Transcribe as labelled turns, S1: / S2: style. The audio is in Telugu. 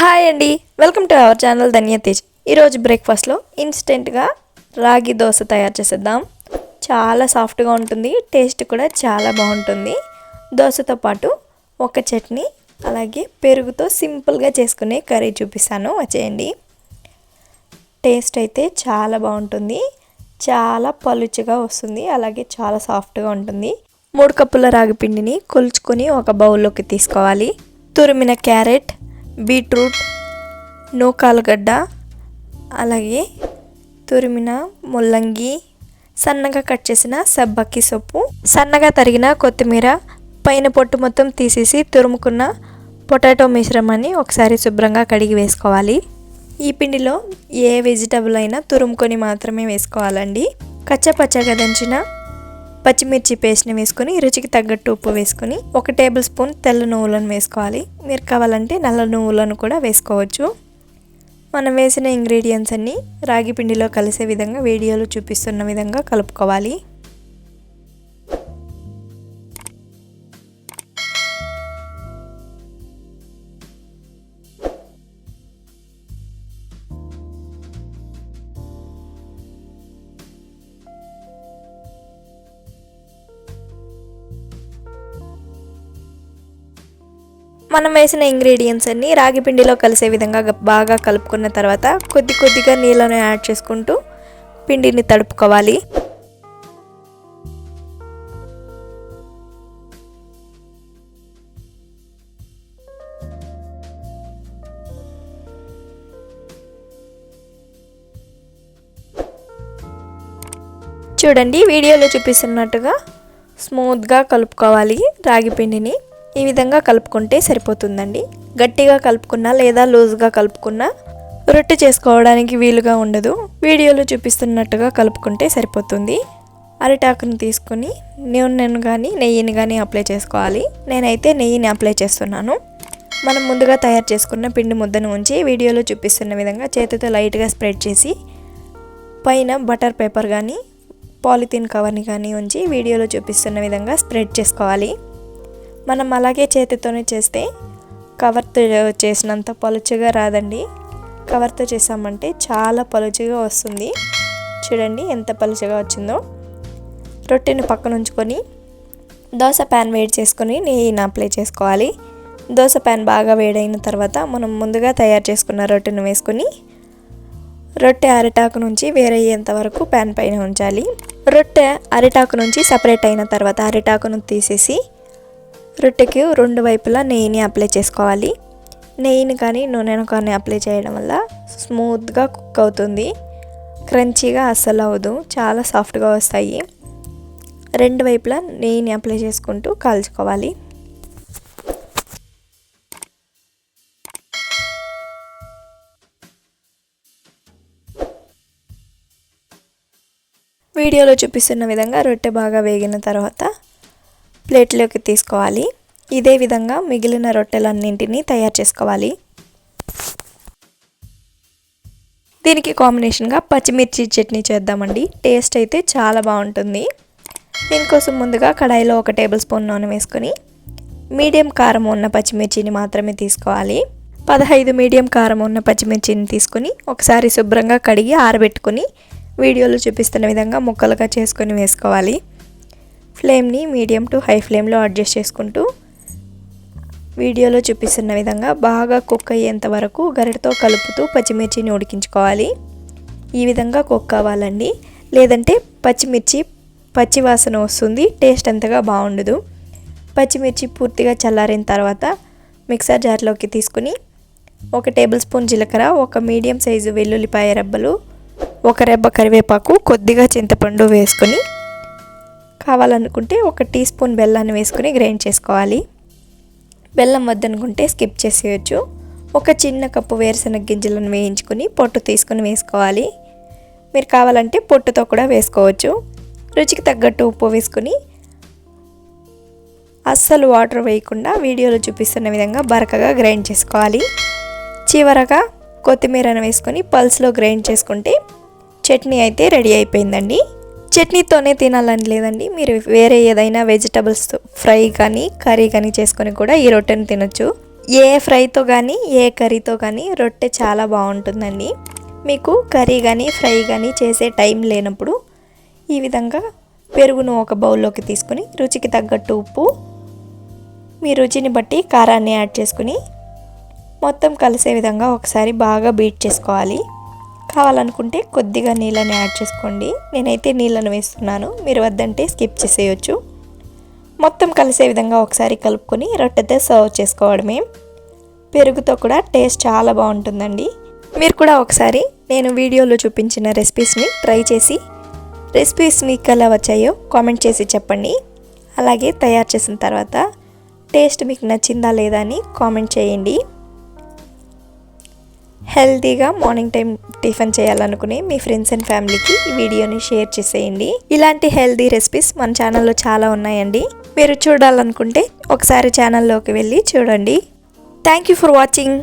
S1: హాయ్ అండి. Welcome to our channel Dhanya Tej. ఈరోజు బ్రేక్ఫాస్ట్లో ఇన్స్టెంట్గా రాగి దోశ తయారు చేసేద్దాం. చాలా సాఫ్ట్గా ఉంటుంది టేస్ట్ కూడా చాలా బాగుంటుంది. దోశతో పాటు ఒక చట్నీ అలాగే పెరుగుతో సింపుల్గా చేసుకునే కర్రీ చూపిస్తాను. వచ్చేయండి. టేస్ట్ అయితే చాలా బాగుంటుంది చాలా పలుచగా వస్తుంది అలాగే చాలా సాఫ్ట్గా ఉంటుంది. మూడు కప్పుల రాగి పిండిని కొలుచుకొని ఒక బౌల్లోకి తీసుకోవాలి. తురిమిన క్యారెట్ బీట్రూట్ నూకాలుగడ్డ అలాగే తురిమిన ముల్లంగి సన్నగా కట్ చేసిన సబ్బక్కి సొప్పు సన్నగా తరిగిన కొత్తిమీర పైన పొట్టు మొత్తం తీసేసి తురుముకున్న పొటాటో మిశ్రమాన్ని ఒకసారి శుభ్రంగా కడిగి వేసుకోవాలి. ఈ పిండిలో ఏ వెజిటబుల్ అయినా తురుముకొని మాత్రమే వేసుకోవాలండి. కచ్చపచ్చగా దంచిన పచ్చిమిర్చి పేస్ట్ని వేసుకొని రుచికి తగ్గట్టు ఉప్పు వేసుకొని ఒక టేబుల్ స్పూన్ తెల్ల నువ్వులను వేసుకోవాలి. మీరు కావాలంటే నల్ల నువ్వులను కూడా వేసుకోవచ్చు. మనం వేసిన ఇంగ్రీడియంట్స్ అన్నీ రాగి పిండిలో కలిసే విధంగా వీడియోలో చూపిస్తున్న విధంగా కలుపుకోవాలి. మనం వేసిన ఇంగ్రీడియంట్స్ అన్నీ రాగి పిండిలో కలిసే విధంగా బాగా కలుపుకున్న తర్వాత కొద్ది కొద్దిగా నీళ్ళను యాడ్ చేసుకుంటూ పిండిని తడుపుకోవాలి. చూడండి వీడియోలో చూపిస్తున్నట్టుగా స్మూత్గా కలుపుకోవాలి రాగి పిండిని. ఈ విధంగా కలుపుకుంటే సరిపోతుందండి. గట్టిగా కలుపుకున్నా లేదా లూజ్గా కలుపుకున్నా రొట్టె చేసుకోవడానికి వీలుగా ఉండదు. వీడియోలో చూపిస్తున్నట్టుగా కలుపుకుంటే సరిపోతుంది. అరిటాకుని తీసుకొని నూనెను కానీ నెయ్యిని కానీ అప్లై చేసుకోవాలి. నేనైతే నెయ్యిని అప్లై చేస్తున్నాను. మనం ముందుగా తయారు చేసుకున్న పిండి ముద్దను ఉంచి వీడియోలో చూపిస్తున్న విధంగా చేతితో లైట్గా స్ప్రెడ్ చేసి పైన బటర్ పేపర్ కానీ పాలిథిన్ కవర్ని కానీ ఉంచి వీడియోలో చూపిస్తున్న విధంగా స్ప్రెడ్ చేసుకోవాలి. మనం అలాగే చేతితోనే చేస్తే కవర్తో చేసినంత పలుచగా రాదండి. కవర్తో చేసామంటే చాలా పలుచగా వస్తుంది. చూడండి ఎంత పలుచగా వచ్చిందో. రొట్టెని పక్కన ఉంచుకొని దోశ ప్యాన్ వేడి చేసుకొని నెయ్యిని అప్లై చేసుకోవాలి. దోశ ప్యాన్ బాగా వేడైన తర్వాత మనం ముందుగా తయారు చేసుకున్న రొట్టెను వేసుకొని రొట్టె అరిటాకు నుంచి వేరయ్యేంత వరకు ప్యాన్ పైన ఉంచాలి. రొట్టె అరిటాకు నుంచి సపరేట్ అయిన తర్వాత అరిటాకును తీసేసి రొట్టెకి రెండు వైపులా నెయ్యిని అప్లై చేసుకోవాలి. నెయ్యిని కానీ నూనెను కానీ అప్లై చేయడం వల్ల స్మూత్గా కుక్ అవుతుంది. క్రంచీగా అస్సలు అవ్వదు చాలా సాఫ్ట్గా వస్తాయి. రెండు వైపులా నెయ్యిని అప్లై చేసుకుంటూ కాల్చుకోవాలి. వీడియోలో చూపిస్తున్న విధంగా రొట్టె బాగా వేగిన తర్వాత ప్లేట్లోకి తీసుకోవాలి. ఇదే విధంగా మిగిలిన రొట్టెలన్నింటినీ తయారు చేసుకోవాలి. దీనికి కాంబినేషన్గా పచ్చిమిర్చి చట్నీ చేద్దామండి. టేస్ట్ అయితే చాలా బాగుంటుంది. దీనికోసం ముందుగా కడాయిలో ఒక టేబుల్ స్పూన్ నూనె వేసుకొని మీడియం కారం ఉన్న పచ్చిమిర్చిని మాత్రమే తీసుకోవాలి. పదహైదు మీడియం కారం ఉన్న పచ్చిమిర్చిని తీసుకొని ఒకసారి శుభ్రంగా కడిగి ఆరబెట్టుకొని వీడియోలో చూపిస్తున్న విధంగా ముక్కలుగా చేసుకొని వేసుకోవాలి. ఫ్లేమ్ని మీడియం టు హై ఫ్లేమ్లో అడ్జస్ట్ చేసుకుంటూ వీడియోలో చూపిస్తున్న విధంగా బాగా కుక్ అయ్యేంత వరకు గరిటతో కలుపుతూ పచ్చిమిర్చిని ఉడికించుకోవాలి. ఈ విధంగా కుక్ అవ్వాలండి లేదంటే పచ్చిమిర్చి పచ్చి వాసన వస్తుంది టేస్ట్ అంతగా బాగుండదు. పచ్చిమిర్చి పూర్తిగా చల్లారిన తర్వాత మిక్సర్ జార్లోకి తీసుకుని ఒక టేబుల్ స్పూన్ జీలకర్ర ఒక మీడియం సైజు వెల్లుల్లిపాయ రెబ్బలు ఒక రెబ్బ కరివేపాకు కొద్దిగా చింతపండు వేసుకొని కావాలనుకుంటే ఒక టీ స్పూన్ బెల్లాన్ని వేసుకొని గ్రైండ్ చేసుకోవాలి. బెల్లం వద్దనుకుంటే స్కిప్ చేసేయచ్చు. ఒక చిన్న కప్పు వేరుశనగ గింజలను వేయించుకొని పొట్టు తీసుకొని వేసుకోవాలి. మీరు కావాలంటే పొట్టుతో కూడా వేసుకోవచ్చు. రుచికి తగ్గట్టు ఉప్పు వేసుకొని అస్సలు వాటర్ వేయకుండా వీడియోలో చూపిస్తున్న విధంగా బరకగా గ్రైండ్ చేసుకోవాలి. చివరగా కొత్తిమీరను వేసుకొని పల్స్లో గ్రైండ్ చేసుకుంటే చట్నీ అయితే రెడీ అయిపోయిందండి. చట్నీతోనే తినాలని లేదండి. మీరు వేరే ఏదైనా వెజిటబుల్స్ ఫ్రై కానీ కర్రీ కానీ చేసుకొని కూడా ఈ రొట్టెని తినొచ్చు. ఏ ఫ్రైతో కానీ ఏ కర్రీతో కానీ రొట్టె చాలా బాగుంటుందండి. మీకు కర్రీ కానీ ఫ్రై కానీ చేసే టైం లేనప్పుడు ఈ విధంగా పెరుగును ఒక బౌల్లోకి తీసుకుని రుచికి తగ్గట్టు ఉప్పు మీ రుచిని బట్టి కారాన్ని యాడ్ చేసుకుని మొత్తం కలిసే విధంగా ఒకసారి బాగా బీట్ చేసుకోవాలి. కావాలనుకుంటే కొద్దిగా నీళ్ళని యాడ్ చేసుకోండి. నేనైతే నీళ్ళను వేస్తున్నాను. మీరు వద్దంటే స్కిప్ చేసేయచ్చు. మొత్తం కలిసే విధంగా ఒకసారి కలుపుకొని రొట్టెతో సర్వ్ చేసుకోవడమే. పెరుగుతో కూడా టేస్ట్ చాలా బాగుంటుందండి. మీరు కూడా ఒకసారి నేను వీడియోలో చూపించిన రెసిపీస్ని ట్రై చేసి రెసిపీస్ మీకు ఎలా వచ్చాయో కామెంట్ చేసి చెప్పండి. అలాగే తయారు చేసిన తర్వాత టేస్ట్ మీకు నచ్చిందా లేదా అని కామెంట్ చేయండి. హెల్తీగా మార్నింగ్ టైం టిఫిన్ చేయాలనుకునే మీ ఫ్రెండ్స్ అండ్ ఫ్యామిలీకి ఈ వీడియోని షేర్ చేసేయండి. ఇలాంటి హెల్తీ రెసిపీస్ మన ఛానల్లో చాలా ఉన్నాయండి. మీరు చూడాలనుకుంటే ఒకసారి ఛానల్లోకి వెళ్ళి చూడండి. Thank you for watching